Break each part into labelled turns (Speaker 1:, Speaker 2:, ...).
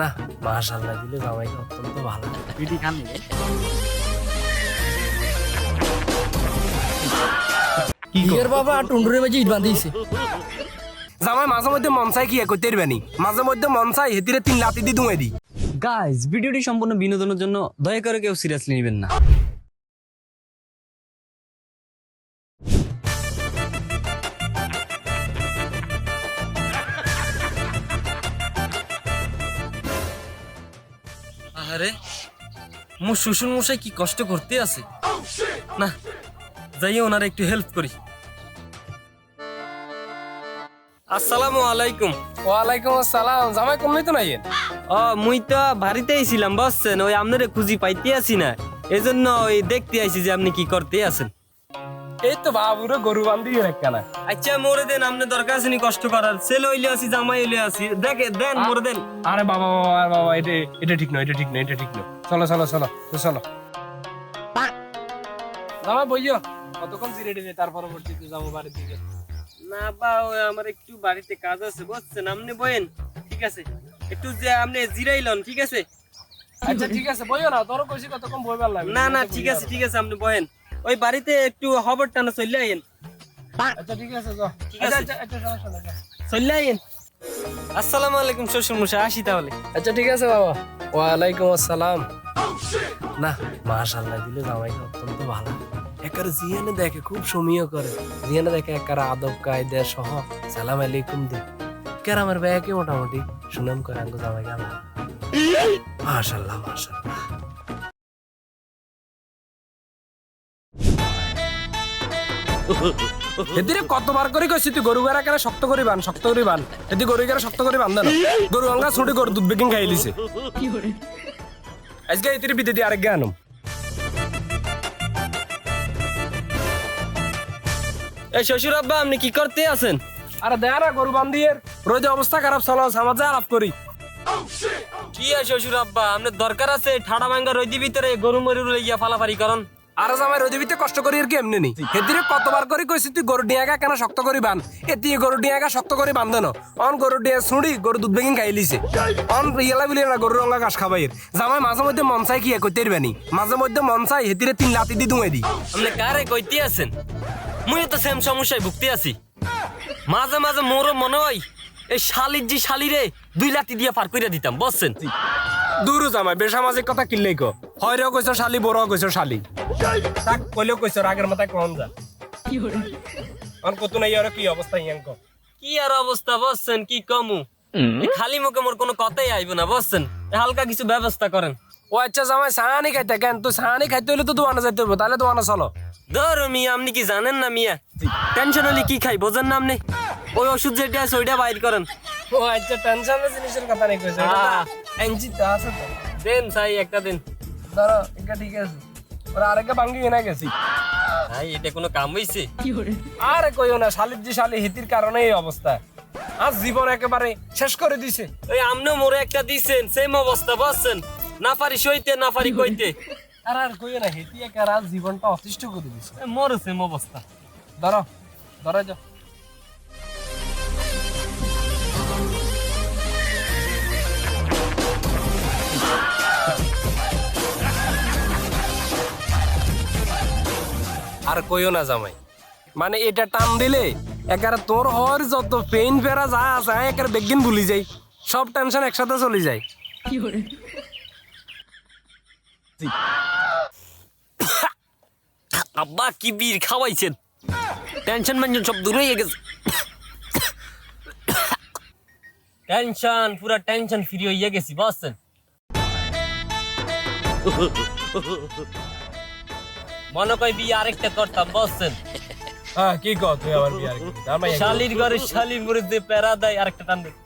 Speaker 1: না মাশাল্লাহ দিলে জামাইটা অত্যন্ত ভালো।
Speaker 2: পিটি খান
Speaker 3: ইয়ার বাবা টুন্ডুরে বাজি ইট বাঁধিয়েছে
Speaker 1: জামাই মাঝে মধ্যে মন চাই কি করতে পারবেনি মাঝে মধ্যে মন চাই হেতিরে তিন লাতি দি দুয়ে দি।
Speaker 2: গাইস ভিডিওটি সম্পূর্ণ বিনোদনের জন্য দয়া করে কেউ সিরিয়াসলি নেবেন না।
Speaker 3: আরে মোর শ্বশুর মশাই কি কষ্ট করতে আছে? না যাই ওনার একটু হেল্প করি। আসসালামু আলাইকুম।
Speaker 1: ওয়ালাইকুম আসসালাম। জামাই কমই তো নাই
Speaker 3: ও মুই তো বাড়িতে আইছিলাম বসছেন ওই আপনারে খুঁজি পাইতে আছি না। এজন্য ওই দেখতে আইছি যে আপনি কি করতে আছেন।
Speaker 1: এই তো বাবুরে গরু বান্ধি রাখানা
Speaker 3: আচ্ছা মোরে দেন আপনি দরকার আছে নি কষ্ট করার। ছেলে হইলে আছি জামাই হইলে আছি। দেখে দেন মোরে দেন।
Speaker 1: আরে বাবা বাবা বাবা এটা এটা ঠিক নয় এটা ঠিক নয় এটা ঠিক নয়। চলো চলো চলো চলো। বইও কতক্ষণ জিরে দিবে তার পরবর্তীতে যাব বাড়ির দিকে?
Speaker 3: না বা ওই আমার একটু বাড়িতে কাজ আছে বুঝছেন? আপনি বয়েন ঠিক আছে? একটু যে আপনি জিরাইলন ঠিক আছে?
Speaker 1: আচ্ছা ঠিক আছে বইও না তোর কইছি কতক্ষণ বইবার লাগবে।
Speaker 3: না না ঠিক আছে ঠিক আছে আপনি বহেন ওই বাড়িতে একটু খবর টানা চলে আইন।
Speaker 1: আচ্ছা ঠিক আছে
Speaker 3: ঠিক
Speaker 1: আচ্ছা
Speaker 3: আছে। চলে আইন। আসসালামু আলাইকুম শ্বশুর মশাই আসি তাহলে।
Speaker 1: আচ্ছা ঠিক আছে বাবা। ওয়ালাইকুম আসসালাম। না মাশাল্লাহ দিলে জামাইটা অত্যন্ত ভালো। একার জিয়ানে দেখে খুব সমীয় করে। জিয়ানে দেখে একার আদব কায়দা সহ সালাম আলাইকুম দি কেরামের ব্যাগে মোটামুটি সুনাম করে আঙ্গো জামাইকে আল্লাহ। মাশাল্লাহ মাশাল্লাহ এদিকে কতবার করে কইছি তুই গরু গারা কেন শক্ত করে বান শক্ত করে বান। এদি গরু গারা শক্ত করে বান্ধ না গরু আঙ্গা ছুটি গরু দুধ বেকিং খাই লিছে আজকে এতির বিদে দিয়ে আরেক গানম
Speaker 3: এই শ্বশুর আব্বা আপনি কি করতে আছেন?
Speaker 1: আরে দেয়া না গরু বান্ধিয়ে রোদে অবস্থা খারাপ চলো সমাজে আলাপ করি।
Speaker 3: কি শ্বশুর আব্বা আপনার দরকার আছে ঠাডা ভাঙ্গা রইদি ভিতরে গরু মরু লইয়া ফালাফারি করন।
Speaker 1: আর জামাই রোদে কষ্ট করি আর কি এমনি নেই এদিকে কতবার করে কইছি তুই গরু ডিয়াগা কেন শক্ত করে বান? এতি গরু ডিয়াগা শক্ত করে বান্ধন। অন গরু ডিয়া ছুড়ি গরু দুধ বেকিং খাই লিছে। অন ইয়ালা বিলি না গরু রঙা ঘাস খাবাইয়ের জামাই মাঝে মধ্যে মন চাই কি করতে পারবেনি মাঝে মধ্যে মন চাই হেতিরে তিন লাতি দি দুয়ে দি।
Speaker 3: আপনি কারে কইতে আছেন? মুই তো সেম সমস্যায় ভুগতে আছি। মাঝে মাঝে মোরও মনে হয় এই শালির জি শালিরে দুই লাতি দিয়ে পার কইরা দিতাম বুঝছেন?
Speaker 1: দূরও জামাই বেসামাজিক কথা কিনলেই কো হয়রেও কইছো শালি বড়ও কইছো শালি। তাক কইলেও কইছো রাগের মাথায় কম যা। অন কত নাই আর কি অবস্থা ইয়াং কো
Speaker 3: আর অবস্থা বুঝছেন কি কমু? খালি মুখে মোর কোনো কথাই আইব না বুঝছেন এই হালকা কিছু ব্যবস্থা করেন।
Speaker 1: ও আচ্ছা জামাই সাহানি খাইতে কেন? তুই সাহানি খাইতে হইলে তো দোয়ানা যাইতে হবে তাহলে দোয়ানা চলো।
Speaker 3: ধর মিয়া আপনি কি জানেন না মিয়া? টেনশন হলে কি খাই বোঝেন না আপনি? ওই ওষুধ যেটা আছে ওইটা বাইর করেন।
Speaker 1: ও আচ্ছা টেনশনের জিনিসের কথা নেই কইছে এনজি তো আছে তো।
Speaker 3: দেন সাই একটা দিন।
Speaker 1: ধরো এটা ঠিক আছে। ওরা আরেকটা ভাঙ্গি এনে গেছি।
Speaker 3: ভাই এটা কোনো কাম হইছে?
Speaker 1: আরে কইও না শালির যে শালি হিতির কারণে এই অবস্থা। আজ জীবন একেবারে শেষ করে দিছে।
Speaker 3: ওই আমনে মোরে একটা দিছেন সেম অবস্থা বুঝছেন? না পারি সইতে না পারি কইতে।
Speaker 1: আর আর কইও না হিতি একেবারে আজ জীবনটা অতিষ্ঠ করে দিছে।
Speaker 3: মোর সেম অবস্থা।
Speaker 1: ধরো ধরো যাও আর কইও না জামাই মানে এটা টান দিলে একারে তোর হর যত পেইন পেরা যা আছে একারে বেগিন ভুলি যাই সব টেনশন একসাথে চলে যায়
Speaker 3: আব্বা কি বীর খাওয়াইছেন টেনশন মেনশন সব দূর হয়ে গেছে টেনশন পুরা টেনশন ফ্রি হয়ে গেছি বুঝছেন মনে কই বিয়ে আরেকটা করতাম বুঝছেন
Speaker 1: হ্যাঁ কি কর তুই আবার বিয়ার জামাই
Speaker 3: শালির ঘরে শালির মুড়ে দিয়ে প্যারা দেয় আরেকটা টান দেয়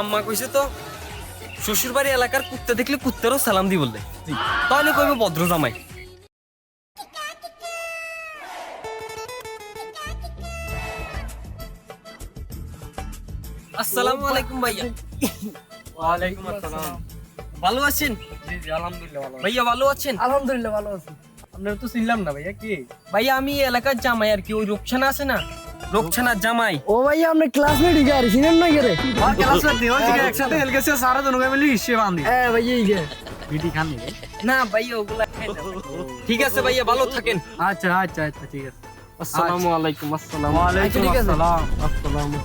Speaker 3: আম্মা কইছে তো শ্বশুর বাড়ি এলাকার কুত্তা দেখলে কুত্তারও সালাম দি বললে। তাহলে কইবে ভদ্র জামাই। আসসালামু আলাইকুম ভাইয়া।
Speaker 1: ওয়ালাইকুম আসসালাম।
Speaker 3: ভালো আছেন?
Speaker 1: জি জি আলহামদুলিল্লাহ ভালো
Speaker 3: ভাইয়া ভালো আছেন?
Speaker 1: আলহামদুলিল্লাহ ভালো আছি। আপনারা তো চিনলাম না ভাইয়া কি?
Speaker 3: ভাইয়া আমি এলাকার জামাই আর কি ওই রূপসানা আছে না? রূপসানার জামাই।
Speaker 4: ও ভাইয়া ক্লাসমেট গাড়ি চিনেন না গেরে
Speaker 1: আর ক্লাস করতে ওই যে একসাথে হেল গেছে সারা জন মিলে হিসেবে বান্ধি
Speaker 4: হ্যাঁ ভাইয়া
Speaker 1: বিটি খানি
Speaker 3: না ভাইয়া ওগুলা খাই ঠিক আছে ভাইয়া ভালো থাকেন।
Speaker 1: আচ্ছা আচ্ছা আচ্ছা ঠিক আছে।
Speaker 3: আসসালামু আলাইকুম আসসালাম
Speaker 1: ওয়ালাইকুম
Speaker 4: ঠিক আছে।
Speaker 1: আসসালাম আসসালামু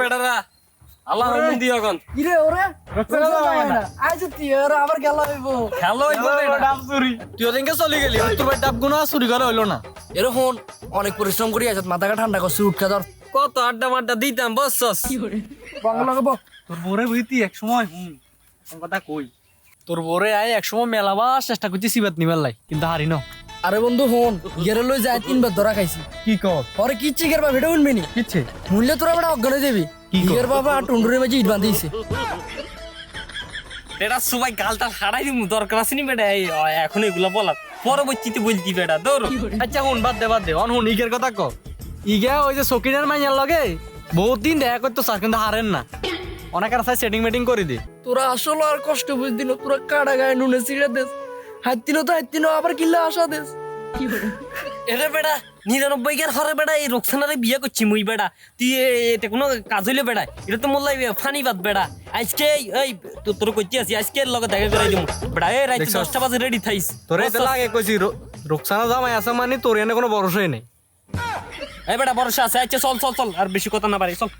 Speaker 3: বেড়ারা আল্লাহ রহম দিও এখন।
Speaker 4: কিরে ওরে। আইছে তুই ওরে আবার গেল হইব।
Speaker 3: খেলো
Speaker 1: ডাব চুরি।
Speaker 2: তুই ওদিনকে চলে গেলি তোর ভাই ডাব গুনা চুরি করা হইল না।
Speaker 4: এরকম অনেক পরিশ্রম করি আছে মাথাটা ঠান্ডা করছি উঠকা ধর।
Speaker 3: কত আড্ডা মাড্ডা দিতাম বসছস
Speaker 4: বাংলা গো
Speaker 1: তোর বরে বুঝতি এক সময় হুম কথা কই।
Speaker 2: তোর বরে আয় একসময় মেলাবার চেষ্টা করছি সিবাত নিবার লাই কিন্তু হারি ন।
Speaker 4: আরে বন্ধু হন গেরে লই যায় তিনবার ধরা খাইছি।
Speaker 1: কি কর
Speaker 4: পরে কি চিকের বা ভিডিও শুনবি নি?
Speaker 1: কিচ্ছে
Speaker 4: মূল্য তোরা বেটা অজ্ঞান হয়ে যাবি। ইগের বাবা টুন্ডুরের মাঝে ইট বান্ধিছে
Speaker 3: বেটা সবাই গালটা হারাই দিমু দরকার আছে নি বেটা? এই এখন এগুলো বলা পরবর্তীতে বলতি বেটা দৌড়
Speaker 2: আচ্ছা হুন বাদ দে বাদ দে। অন হুন ইগের কথা ক। ইগে ওই যে সকিনের মাইয়ার লগে বহুত দিন দেখা করতো স্যার কিন্তু হারেন না। অনেকের সাথে সেটিং মেটিং করে দে।
Speaker 4: তোরা আসলে আর কষ্ট বুঝদি না তোরা কাটা গায়ে নুনে ছিঁড়ে দেস। হাতিনো তো হাতিনো আবার কিল্লা আসা দেস
Speaker 3: এরে বেটা নিরানব্বই গের হরে বেটা এই রোকসানারে বিয়ে করছি মুই বেটা তুই এ- এতে কোনো কাজ হইলে বেটা এটা তো মোল্লাই ফানি বাদ বেটা আজকে এই- তো- তোর কইতে আছি আজকে এর লগে দেখা করে দিমু। বেটা এই
Speaker 2: দেখছস?
Speaker 3: দশটা বাজে রেডি থাইস।
Speaker 2: তোরে এতে লাগে কইছি রোকসানা জামাই আছে মানে তোর এনে কোনো ভরসাই নেই।
Speaker 3: এই বেটা বর্ষা আছে। আচ্ছা চল চল চল আর বেশি কথা না পারি চল।